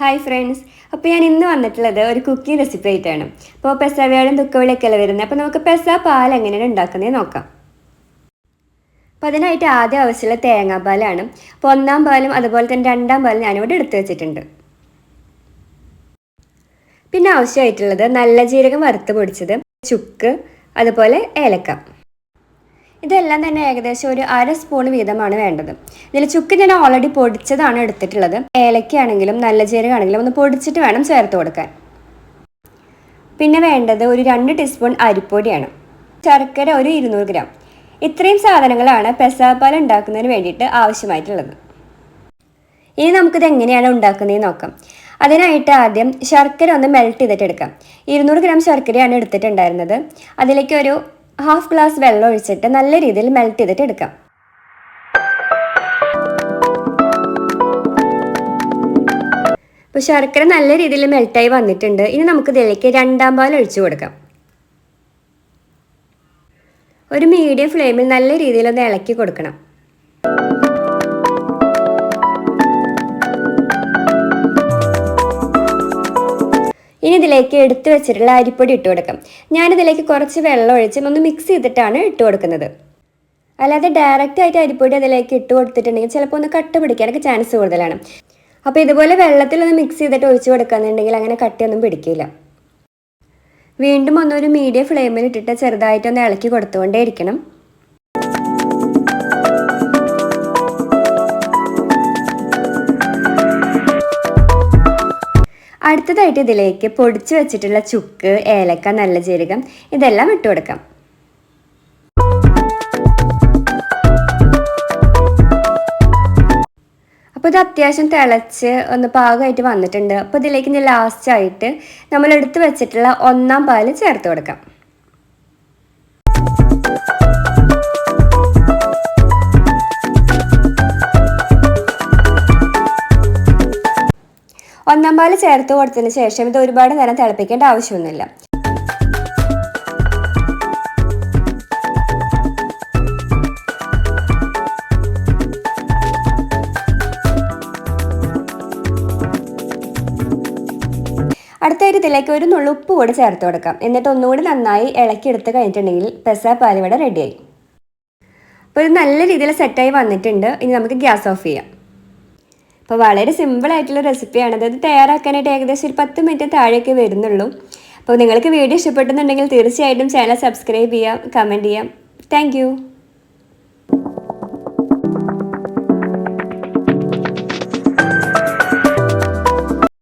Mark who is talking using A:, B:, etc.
A: Hi friends അപ്പോൾ ഞാൻ ഇന്ന് വന്നിട്ടുള്ളത് ഒരു കുക്കിംഗ് റെസിപ്പി ആയിട്ടാണ്. അപ്പോൾ പെസവയാളും തുക്കവിളിയൊക്കെയല്ല വരുന്നത്? അപ്പോൾ നമുക്ക് പെസ പാൽ എങ്ങനെയാണ് ഉണ്ടാക്കുന്നത് നോക്കാം. അപ്പോൾ അതിനായിട്ട് ആദ്യം ആവശ്യമുള്ള തേങ്ങാപ്പാലാണ് അപ്പോൾ ഒന്നാം പാലും അതുപോലെ തന്നെ രണ്ടാം പാലും ഞാനിവിടെ എടുത്തു വെച്ചിട്ടുണ്ട്. പിന്നെ ആവശ്യമായിട്ടുള്ളത് നല്ല ജീരകം വറുത്ത് പൊടിച്ചത് ചുക്ക് അതുപോലെ ഏലക്ക. ഇതെല്ലാം തന്നെ ഏകദേശം ഒരു അര സ്പൂൺ വീതമാണ് വേണ്ടത്. ഇതിൽ ചുക്ക് ഞാൻ ഓൾറെഡി പൊടിച്ചതാണ് എടുത്തിട്ടുള്ളത്. ഏലക്കയാണെങ്കിലും നല്ല ജീരകമാണെങ്കിലും ഒന്ന് പൊടിച്ചിട്ട് വേണം ചേർത്ത് കൊടുക്കാൻ. പിന്നെ വേണ്ടത് ഒരു രണ്ട് ടീസ്പൂൺ അരിപ്പൊടിയാണ്. ശർക്കര ഒരു ഇരുന്നൂറ് ഗ്രാം ഇത്രയും സാധനങ്ങളാണ് പെസാപ്പാൽ ഉണ്ടാക്കുന്നതിന് വേണ്ടിയിട്ട് ആവശ്യമായിട്ടുള്ളത്. ഇനി നമുക്കിത് എങ്ങനെയാണ് ഉണ്ടാക്കുന്നതെന്ന് നോക്കാം. അതിനായിട്ട് ആദ്യം ശർക്കര ഒന്ന് മെൽറ്റ് ചെയ്തിട്ട് എടുക്കാം. ഇരുന്നൂറ് ഗ്രാം ശർക്കരയാണ് എടുത്തിട്ടുണ്ടായിരുന്നത്. അതിലേക്ക് ഒരു ഹാഫ് ഗ്ലാസ് വെള്ളം ഒഴിച്ചിട്ട് നല്ല രീതിയിൽ മെൽറ്റ് ചെയ്തിട്ട് എടുക്കാം. അപ്പോൾ ശർക്കര നല്ല രീതിയിൽ മെൽറ്റായി വന്നിട്ടുണ്ട്. ഇനി നമുക്ക് ഇതിലേക്ക് രണ്ടാം പാൽ ഒഴിച്ചു കൊടുക്കാം. ഒരു മീഡിയം ഫ്ലെയിമിൽ നല്ല രീതിയിൽ ഒന്ന് ഇളക്കി കൊടുക്കണം. ഇനി ഇതിലേക്ക് എടുത്തു വെച്ചിട്ടുള്ള അരിപ്പൊടി ഇട്ട് കൊടുക്കാം. ഞാനിതിലേക്ക് കുറച്ച് വെള്ളം ഒഴിച്ച് ഒന്ന് മിക്സ് ചെയ്തിട്ടാണ് ഇട്ട് കൊടുക്കുന്നത്. അല്ലാതെ ഡയറക്റ്റ് ആയിട്ട് അരിപ്പൊടി അതിലേക്ക് ഇട്ട് കൊടുത്തിട്ടുണ്ടെങ്കിൽ ചിലപ്പോൾ ഒന്ന് കട്ട പിടിക്കാനൊക്കെ ചാൻസ് കൂടുതലാണ്. അപ്പോൾ ഇതുപോലെ വെള്ളത്തിൽ ഒന്ന് മിക്സ് ചെയ്തിട്ട് ഒഴിച്ച് കൊടുക്കുകയെന്നുണ്ടെങ്കിൽ അങ്ങനെ കട്ടിയൊന്നും പിടിക്കില്ല. വീണ്ടും ഒന്നൊരു മീഡിയം ഫ്ലെയിമിൽ ഇട്ടിട്ട് ചെറുതായിട്ടൊന്ന് ഇളക്കി കൊടുത്തുകൊണ്ടേ ഇരിക്കണം അടുത്തതായിട്ട് ഇതിലേക്ക് പൊടിച്ചു വെച്ചിട്ടുള്ള ചുക്ക് ഏലക്ക നല്ല ജീരകം ഇതെല്ലാം ഇട്ട് കൊടുക്കാം. അപ്പോൾ ഇത് അത്യാവശ്യം തിളച്ച് ഒന്ന് പാകമായിട്ട് വന്നിട്ടുണ്ട്. അപ്പോൾ ഇതിലേക്ക് ഇനി ലാസ്റ്റായിട്ട് നമ്മൾ എടുത്തു വെച്ചിട്ടുള്ള ഒന്നാം പാൽ ചേർത്ത് കൊടുക്കാം. ഒന്നാം പാൽ ചേർത്ത് കൊടുത്തതിന് ശേഷം ഇത് ഒരുപാട് നേരം തിളപ്പിക്കേണ്ട ആവശ്യമൊന്നുമില്ല. അടുത്തായിട്ട് ഇതിലേക്ക് ഒരു നുള്ളു ഉപ്പ് കൂടി ചേർത്ത് കൊടുക്കാം. എന്നിട്ട് ഒന്നുകൂടി നന്നായി ഇളക്കി എടുത്ത് കഴിഞ്ഞിട്ടുണ്ടെങ്കിൽ പെസ പാലിവിടെ റെഡിയായി അപ്പോൾ ഇത് നല്ല രീതിയിൽ സെറ്റായി വന്നിട്ടുണ്ട്. ഇനി നമുക്ക് ഗ്യാസ് ഓഫ് ചെയ്യാം. അപ്പോൾ വളരെ സിമ്പിൾ ആയിട്ടുള്ള റെസിപ്പിയാണ് അതായത് തയ്യാറാക്കാനായിട്ട് ഏകദേശം ഒരു പത്ത് മിനിറ്റ് താഴേക്ക് വരുന്നുള്ളൂ. അപ്പോൾ നിങ്ങൾക്ക് വീഡിയോ ഇഷ്ടപ്പെട്ടെന്നുണ്ടെങ്കിൽ തീർച്ചയായിട്ടും ചാനൽ സബ്സ്ക്രൈബ് ചെയ്യാം കമന്റ് ചെയ്യാം. താങ്ക്